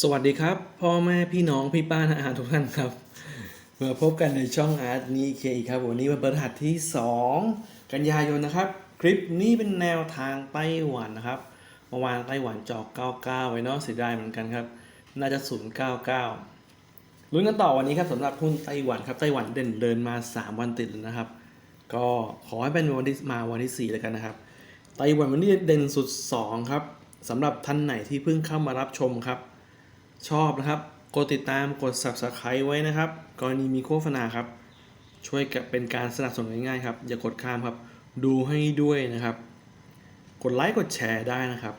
สวัสดีครับ พ่อแม่พี่น้องพี่ป้านาอาทุกท่านครับมาพบกันในช่องอาร์ตนีเคอีกครับวันนี้วันพฤหัสที่ 2 กันยายนนะครับ คลิปนี้เป็นแนวทางไต้หวันนะครับเมื่อวานไต้หวันจอก 99 ไว้เนาะเสียดายเหมือนกันครับ น่าจะ 099ลุ้นกันต่อวันนี้ครับสำหรับหุ้นไต้หวันครับไต้หวันเด่นเดินมา 3 วันติดแล้วนะครับ ก็ขอให้เป็นวันที่มาวันที่4แล้วกันนะครับไต้หวันวันนี้เด่นสุด 2 ครับสำหรับท่านไหนที่เพิ่งเข้ามารับชมครับ ชอบนะครับ กดติดตามกด subscribe ไว้นะครับ กรณีมีโฆษณาครับ ช่วยเป็นการสนับสนุนง่ายๆครับ อย่ากดข้ามครับ ดูให้ด้วยนะครับ กดไลค์กดแชร์ได้นะครับ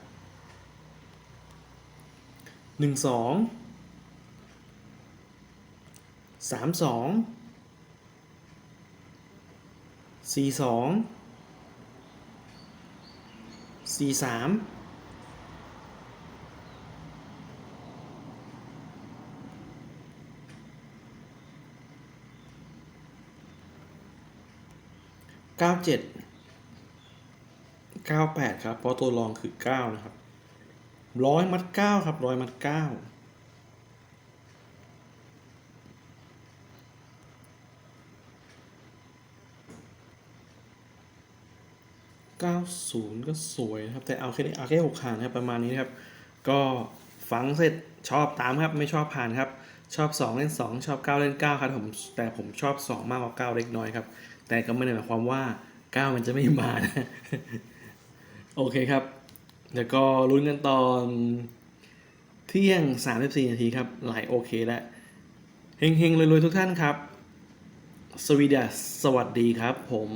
หนึ่งสองสามสองสี่สองสี่สาม เก้าเจ็ดเก้าแปดครับ เพราะตัวรองคือเก้านะครับร้อยมัดเก้าครับร้อยมัดเก้าเก้าศูนย์ก็สวยนะครับ แต่เอาแค่นี้เอาแค่หกหางนะครับประมาณนี้นะครับ ก็ฟังเสร็จชอบตามครับไม่ชอบผ่านครับ ชอบ 2 เล่น 2 ชอบ 9 เล่น 9 ครับผมแต่ผมชอบ 2 มากกว่า 9 เล็กน้อยครับ แต่ก็ไม่ได้หมายความว่า 9 มันจะไม่มานะโอเคครับแล้วก็ลุ้นกันตอนเที่ยง 34 นาทีครับไหลโอเคแล้วเฮงๆรวยๆทุกท่านครับ สวีดัสสวัสดีครับผม